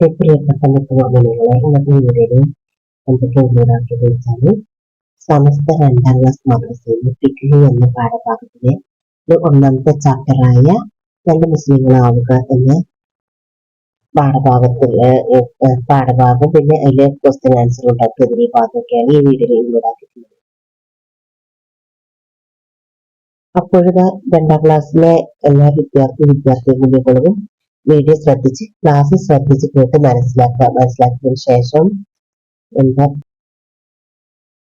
പ്രിയപ്പെട്ട മുത്തുമണികളെ ഇന്നത്തെ വീഡിയോയിൽ എന്തൊക്കെ ഇൻക്ലൂഡാക്കിയത് വെച്ചാൽ സമസ്ത രണ്ടാം ക്ലാസ് മദ്രസയിൽ ഫിഖ് എന്ന പാഠഭാഗത്തിലെ ഒന്നാമത്തെ ചാപ്റ്ററായ രണ്ട് മുസ്ലിങ്ങളാവുക എന്ന പാഠഭാഗത്തിൽ പാഠഭാഗം പിന്നെ അതിലെ ക്വസ്റ്റ്യൻ ആൻസർ ഉണ്ടാക്കിയതിന് ഈ ഭാഗമൊക്കെയാണ് ഈ വീഡിയോയിൽ ഉണ്ടാക്കിയിട്ടുള്ളത്. അപ്പോഴത്തെ അപ്പോഴിതാ രണ്ടാം ക്ലാസ്സിലെ എല്ലാ വിദ്യാർത്ഥി വിദ്യാർത്ഥി കുഞ്ഞുങ്ങളും വീഡിയോ ശ്രദ്ധിച്ച് ക്ലാസ് ശ്രദ്ധിച്ച് കേട്ട് മനസ്സിലാക്കുക. മനസ്സിലാക്കിയതിനു ശേഷം എന്താ?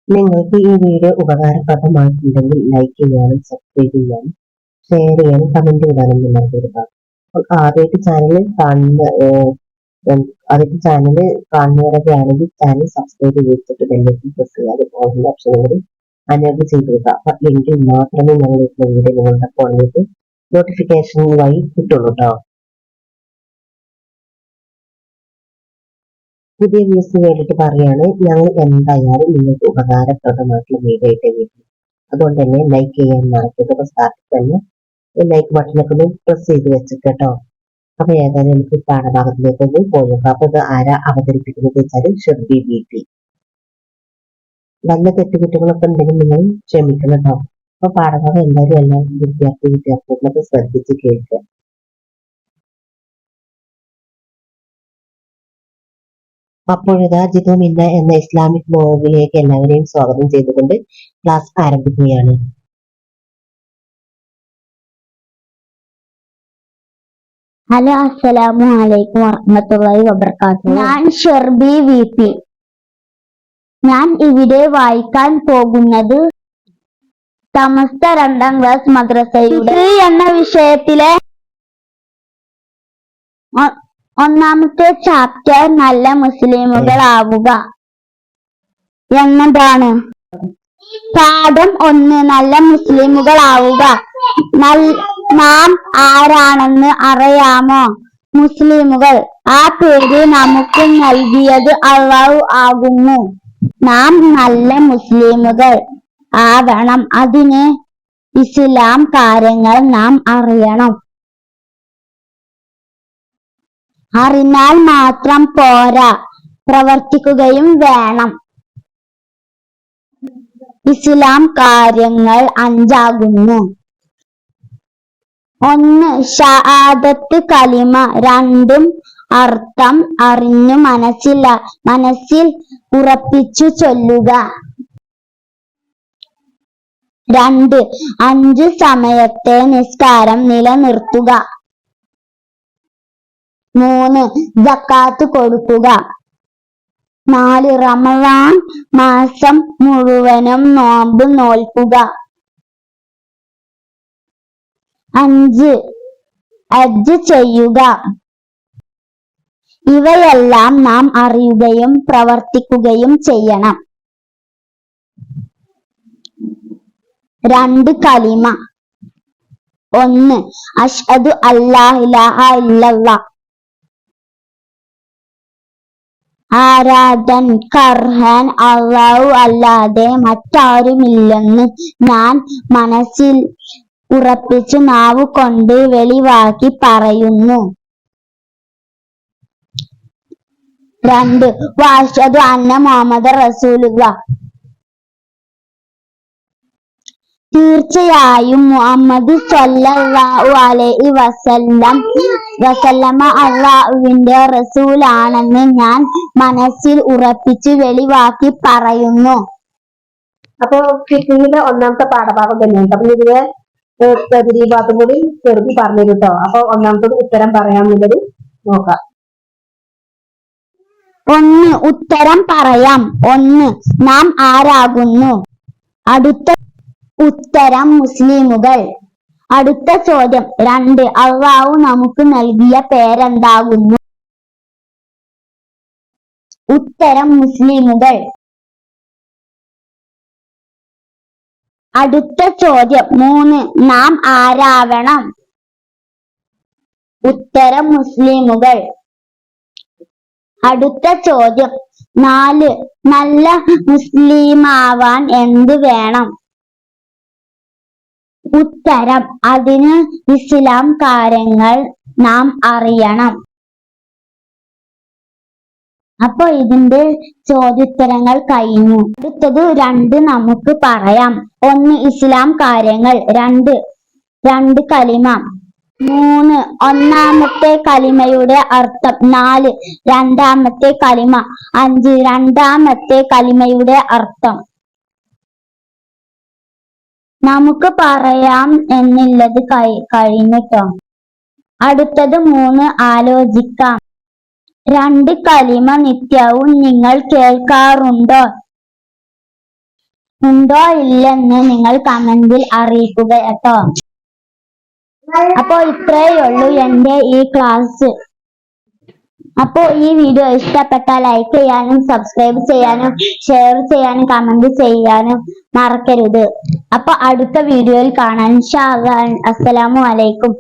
നിങ്ങൾക്ക് ഈ വീഡിയോ ഉപകാരപ്രദമായിട്ടുണ്ടെങ്കിൽ ലൈക്ക് ചെയ്യാനും സബ്സ്ക്രൈബ് ചെയ്യാനും ഷെയർ ചെയ്യാനും കമന്റ് ഇടാനും ഒരുപാട്. അപ്പോൾ ആദ്യമായിട്ട് ചാനൽ കാണുന്ന ആദ്യത്തെ ചാനൽ കാണുന്നവരൊക്കെ ആണെങ്കിൽ ചാനൽ സബ്സ്ക്രൈബ് ചെയ്തിട്ട് ബെല്ലേക്ക് പ്രസ് ചെയ്യാതെ ഓരോ ഓപ്ഷൻ കൂടി അനേബിൾ ചെയ്ത് വെക്കുക. അപ്പൊ എങ്കിൽ മാത്രമേ ഞങ്ങൾ വീഡിയോ നിങ്ങളുടെ ഫോണിലേക്ക് നോട്ടിഫിക്കേഷൻ വഴി കിട്ടുള്ളൂ കേട്ടോ പുതിയ വ്യൂസിന് വേണ്ടിയിട്ട് പറയാണ് ഞങ്ങൾ എന്തായാലും നിങ്ങൾക്ക് ഉപകാരപ്രദമായിട്ടുള്ള വീഡിയോ ആയിട്ട് വീട്ടിൽ അതുകൊണ്ട് തന്നെ ലൈക്ക് ചെയ്യാൻ മറക്കരുത്. അപ്പൊ സ്റ്റാർട്ടിൽ തന്നെ ലൈക്ക് ബട്ടണൊക്കെ ഒന്ന് പ്രസ് ചെയ്ത് വെച്ചിട്ട് കേട്ടോ. അപ്പൊ ഏതായാലും നമുക്ക് പാഠഭാഗത്തിലേക്ക് ഒന്ന് പോയി നോക്കാം അപ്പൊ ഇത് ആരാ അവതരിപ്പിക്കുന്നത് വെച്ചാൽ ഷെർബി ബി പി നല്ല തെറ്റുകുറ്റങ്ങളൊക്കെ ഉണ്ടെങ്കിൽ നിങ്ങൾ ക്ഷമിക്കണം കേട്ടോ. അപ്പൊ പാഠഭാഗം എന്തായാലും എല്ലാ വിദ്യാർത്ഥി വിദ്യാർത്ഥികളൊക്കെ ശ്രദ്ധിച്ച് കേൾക്കുക. അപ്പോഴിതാ ജിതുമിന്ന എന്ന ഇസ്ലാമിക് ബ്ലോഗിലേക്ക് എല്ലാവരെയും സ്വാഗതം ചെയ്തുകൊണ്ട് ക്ലാസ് ആരംഭിക്കുകയാണ്. ഹലോ അസ്സലാമു അലൈക്കും വറഹമത്തുള്ളി വബർക്കാത്തു ഞാൻ ഷെർബി വി പി. ഞാൻ ഇവിടെ വായിക്കാൻ പോകുന്നത് സമസ്ത രണ്ടാം ക്ലാസ് മദ്രസയുടെ എന്ന വിഷയത്തിലെ ഒന്നാമത്തെ ചാപ്റ്റർ നല്ല മുസ്ലിമുകളാവുക എന്നതാണ്. പാഠം ഒന്ന് നല്ല മുസ്ലിമുകളാവുക. ആവുക നാം ആരാണെന്ന് അറിയാമോ? മുസ്ലിമുകൾ. ആ പേര് നമുക്ക് നൽകിയത് അള്ളാഹു ആകുന്നു. നാം നല്ല മുസ്ലിമുകൾ. ആവണം. അതിന് ഇസ്ലാം കാര്യങ്ങൾ നാം അറിയണം. അറിഞ്ഞാൽ മാത്രം പോരാ. പ്രവർത്തിക്കുകയും വേണം. ഇസ്ലാം കാര്യങ്ങൾ അഞ്ചാകുന്നു. ഒന്ന് ഷഹാദത്ത് കലിമ. രണ്ടും അർത്ഥം അറിഞ്ഞു മനസ്സില മനസ്സിൽ ഉറപ്പിച്ചു ചൊല്ലുക. രണ്ട് അഞ്ചു സമയത്തെ നിസ്കാരം നിലനിർത്തുക. മൂന്ന് ജക്കാത്ത് കൊടുക്കുക. നാല് റമദാൻ മാസം മുഴുവനും നോമ്പ് നോൽക്കുക. അഞ്ച് ഹജ്ജ് ചെയ്യുക. ഇവയെല്ലാം നാം അറിയുകയും പ്രവർത്തിക്കുകയും ചെയ്യണം. രണ്ട് കലിമ. ഒന്ന് അഷ്ഹദു അല്ലാഹ് ഇലാഹ ഇല്ലല്ലാഹ് ആരാധൻ കർഹൻ അള്ളാഹു അല്ലാതെ മറ്റാരുമില്ലെന്ന് ഞാൻ മനസ്സിൽ ഉറപ്പിച്ചു നാവ് കൊണ്ട് വെളിവാക്കി പറയുന്നു. രണ്ട് വാഷദു അന്ന മുഹമ്മദ് റസൂലുള്ള. തീർച്ചയായും മുഹമ്മദ് സ്വല്ലല്ലാഹു അലൈഹി വസല്ലം വസല്ലമ അള്ളാഹുവിന്റെ റസൂലാണെന്ന് ഞാൻ മനസ്സിൽ ഉറപ്പിച്ച് വെളിവാക്കി പറയുന്നു. അപ്പൊ ഫിഖിന്റെ ഒന്നാമത്തെ പാഠഭാഗം തന്നെയുണ്ട് അപ്പൊ ഇതിലെ പ്രതിരീഭാഗം കൂടി ചെറുതി പറഞ്ഞു കേട്ടോ അപ്പൊ ഒന്നാമത്തെ ഉത്തരം പറയാമെന്നുള്ളത് നോക്കാം. ഒന്ന് ഉത്തരം പറയാം. ഒന്ന് നാം ആരാകുന്നു? അടുത്ത ഉത്തരം മുസ്ലിമുകൾ. അടുത്ത ചോദ്യം. രണ്ട് അള്ളാഹു നമുക്ക് നൽകിയ പേരെന്താകുന്നു? ഉത്തരം മുസ്ലിമുകൾ. അടുത്ത ചോദ്യം. മൂന്ന് നാം ആരാവണം? ഉത്തരം മുസ്ലിമുകൾ. അടുത്ത ചോദ്യം. നാല് നല്ല മുസ്ലിമാവാൻ എന്ത് വേണം? ഉത്തരം. അതിന് ഇസ്ലാം കാര്യങ്ങൾ നാം അറിയണം. അപ്പൊ ഇതിന്റെ ചോദ്യോത്തരങ്ങൾ കഴിഞ്ഞു. അടുത്തത് രണ്ട് നമുക്ക് പറയാം. ഒന്ന് ഇസ്ലാം കാര്യങ്ങൾ രണ്ട് രണ്ട് കലിമ. മൂന്ന് ഒന്നാമത്തെ കലിമയുടെ അർത്ഥം നാല് രണ്ടാമത്തെ കലിമ. അഞ്ച് രണ്ടാമത്തെ കലിമയുടെ അർത്ഥം. നമുക്ക് പറയാം എന്നുള്ളത് കഴി കഴിഞ്ഞിട്ടോ? അടുത്തത് മൂന്ന് ആലോചിക്കാം. രണ്ട് കലിമ നിത്യവും നിങ്ങൾ കേൾക്കാറുണ്ടോ? ഉണ്ടോ ഇല്ലെന്ന് നിങ്ങൾ കമന്റിൽ അറിയിക്കുക കേട്ടോ. അപ്പോ ഇത്രയേ ഉള്ളൂ എന്റെ ഈ ക്ലാസ് അപ്പോ ഈ വീഡിയോ ഇഷ്ടപ്പെട്ട ലൈക്ക് ചെയ്യാനും സബ്സ്ക്രൈബ് ചെയ്യാനും ഷെയർ ചെയ്യാനും കമന്റ് ചെയ്യാനും മറക്കരുത്. അപ്പൊ അടുത്ത വീഡിയോയിൽ കാണാൻ അസ്സലാമു അലൈക്കും